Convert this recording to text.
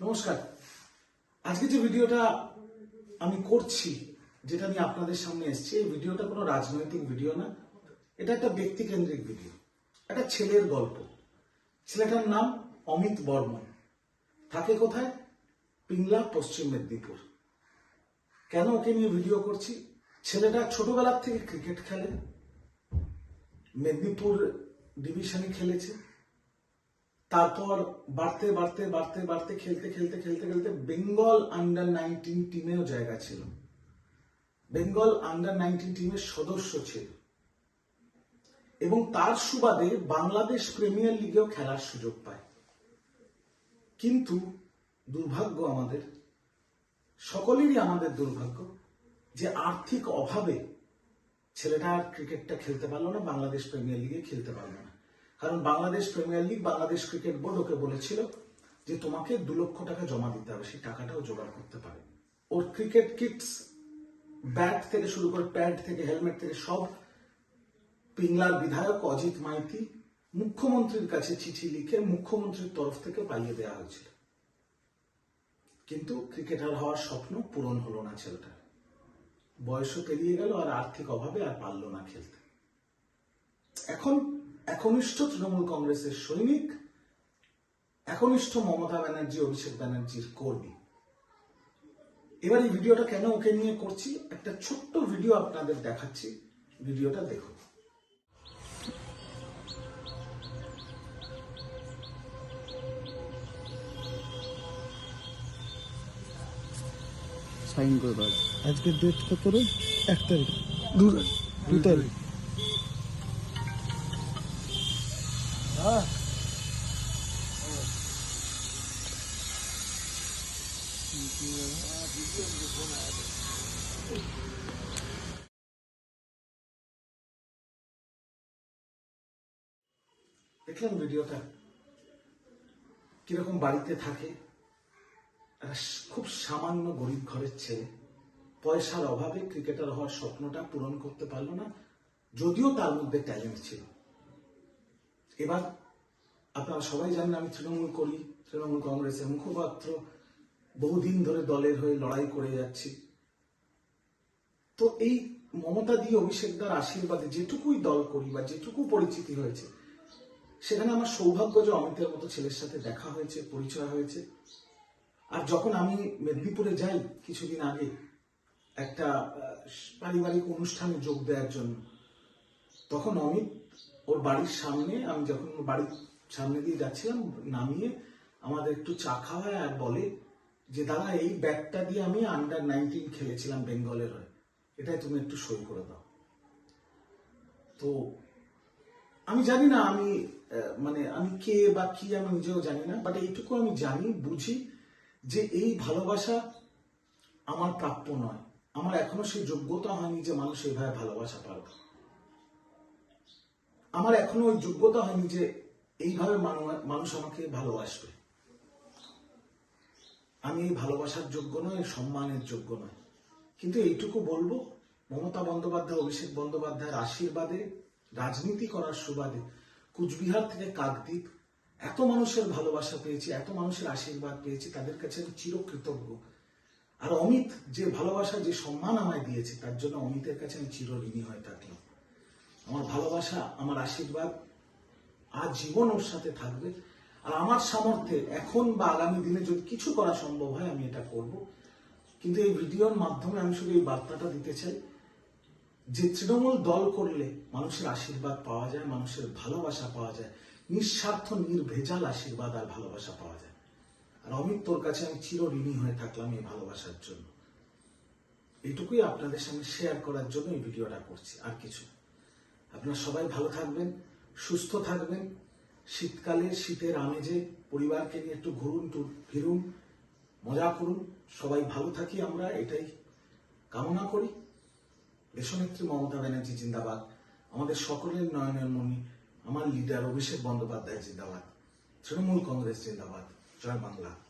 নমস্কার। আজকে যে ভিডিওটা আমি করছি, যেটা নিয়ে আপনাদের সামনে এসেছি, এই ভিডিওটা কোনো রাজনৈতিক ভিডিও না, এটা একটা ব্যক্তিকেন্দ্রিক ভিডিও, একটা ছেলের গল্প। ছেলেটার নাম অমিত বর্মন। থাকে কোথায়? পিংলা, পশ্চিম মেদিনীপুর। কেন ওকে নিয়ে ভিডিও করছি? ছেলেটা ছোটবেলার থেকে ক্রিকেট খেলে, মেদিনীপুর ডিভিশনে খেলেছে। তারপর বাড়তে বাড়তে বাড়তে বাড়তে, খেলতে খেলতে খেলতে খেলতে বেঙ্গল আন্ডার নাইনটিন টিমেও জায়গা ছিল। বেঙ্গল আন্ডার নাইনটিন টিমের সদস্য ছিল। এবং তার সুবাদে বাংলাদেশ প্রিমিয়ার লিগেও খেলার সুযোগ পায়। কিন্তু দুর্ভাগ্য আমাদের, সকলেরই আমাদের দুর্ভাগ্য যে আর্থিক অভাবে ছেলেটা আর ক্রিকেটটা খেলতে পারল না, বাংলাদেশ প্রিমিয়ার লিগে খেলতে পারল না। কারণ Bangladesh premier league, Bangladesh cricket board ওকে বলেছিল যে তোমাকে দু লক্ষ টাকা জমা দিতে হবে, সেই টাকাটাও জোগাড় করতে পারে। ওর ক্রিকেট কিটস, ব্যাট থেকে শুরু করে প্যাড থেকে হেলমেট থেকে সব পিংলার বিধায়ক অজিত মাইতি মুখ্যমন্ত্রীর কাছে চিঠি লিখে মুখ্যমন্ত্রীর তরফ থেকে পাইয়ে দেওয়া হয়েছিল। কিন্তু ক্রিকেটার হওয়ার স্বপ্ন পূরণ হলো না ছেলেটার। বয়সও পেরিয়ে গেল আর আর্থিক অভাবে আর পারল না খেলতে। এখন একনিষ্ঠ তৃণমূল কংগ্রেসের সৈনিক একনিষ্ঠ মমতা ব্যানার্জি অভিষেক ব্যানার্জির কর্মী। এবার এই ভিডিওটা কেন ওকে নিয়ে করছি? একটা ছোট্ট ভিডিও আপনাদের দেখাচ্ছি। ভিডিওটা দেখুন। সাইন আজকের ডেট কত রে এক তারিখ। দু তারিখ। দেখলেন ভিডিওটা। কীরকম বাড়িতে থাকে। খুব সামান্য গরিব ঘরের ছেলে। পয়সার অভাবে ক্রিকেটার হওয়ার স্বপ্নটা পূরণ করতে পারল না। যদিও তার মধ্যে ট্যালেন্ট ছিল। এবার আপনারা সবাই জানেন আমি তৃণমূল করি, তৃণমূল কংগ্রেসের মুখপাত্র, বহুদিন ধরে দলের হয়ে লড়াই করে যাচ্ছি। তো এই মমতা দিয়ে অভিষেকদার আশীর্বাদে যেটুকুই দল করি বা যেটুকু পরিচিতি হয়েছে, সেখানে আমার সৌভাগ্য যে অমিতের মতো ছেলের সাথে দেখা হয়েছে, পরিচয় হয়েছে। আর যখন আমি মেদিনীপুরে যাই কিছুদিন আগে, একটা পারিবারিক অনুষ্ঠানে যোগ দেওয়ার জন্য, তখন অমিত ওর বাড়ির সামনে, আমি যখন বাড়ির সামনে দিয়ে যাচ্ছিলাম, নামিয়ে আমাদের একটু চা খাওয়ায় আর বলে যে, দাদা, এই ব্যাগটা দিয়ে আমি আন্ডার নাইনটিন খেলেছিলাম বেঙ্গলের হয়ে। এটাই তুমি একটু সই করে দাও। তো আমি জানি না, আমি মানে আমি কে বা কি আমি নিজেও জানি না বাট এইটুকু আমি জানি, বুঝি যে এই ভালোবাসা আমার প্রাপ্য নয়। আমার এখনও সেই যোগ্যতা হয়নি যে মানুষ এইভাবে ভালোবাসা পারবে আমার এখনও ওই যোগ্যতা হয়নি যে এইভাবে মানুষ আমাকে ভালোবাসবে। আমি এই ভালোবাসার যোগ্য নয় সম্মানের যোগ্য নয় কিন্তু এইটুকু বলব, মমতা বন্দ্যোপাধ্যায়, অভিষেক বন্দ্যোপাধ্যায়ের আশীর্বাদে, রাজনীতি করার সুবাদে, কুচবিহার থেকে কাকদ্বীপ, এত মানুষের ভালোবাসা পেয়েছি, এত মানুষের আশীর্বাদ পেয়েছি, তাদের কাছে আমি চিরকৃতজ্ঞ। আর অমিত যে ভালোবাসা, যে সম্মান আমায় দিয়েছে, তার জন্য অমিতের কাছে আমি চিরঋণী হয়ে থাকলাম। ভালোবাসা, আমার আশীর্বাদ আজীবন ওর সাথে থাকবে। আর আমার সামর্থ্যে এখন বা আগামী দিনে যদি কিছু করা সম্ভব হয়, আমি এটা করব। কিন্তু এই ভিডিওর মাধ্যমে আমি শুধু এই বার্তাটা দিতে চাই যে তৃণমূল দল করলে মানুষের আশীর্বাদ পাওয়া যায়, মানুষের ভালোবাসা পাওয়া যায়। নিঃস্বার্থ, নির্ভেজাল আশীর্বাদ আর ভালোবাসা পাওয়া যায়। আর অমিত, তোর কাছে আমি চির ঋণী হয়ে থাকলাম এই ভালোবাসার জন্য। এটুকুই আপনাদের সঙ্গে শেয়ার করার জন্য এই ভিডিওটা করছি, আর কিছু। আপনারা সবাই ভালো থাকবেন, সুস্থ থাকবেন। শীতকালে, শীতের আমেজে পরিবারকে নিয়ে একটু ঘুরুন টুর ফিরুন, মজা করুন। সবাই ভালো থাকি আমরা, এটাই কামনা করি। দেশনেত্রী মমতা ব্যানার্জি জিন্দাবাদ। আমাদের সকলের নয়নের মণি, আমার লিডার অভিষেক বন্দ্যোপাধ্যায় জিন্দাবাদ। তৃণমূল কংগ্রেস জিন্দাবাদ। জয় বাংলা।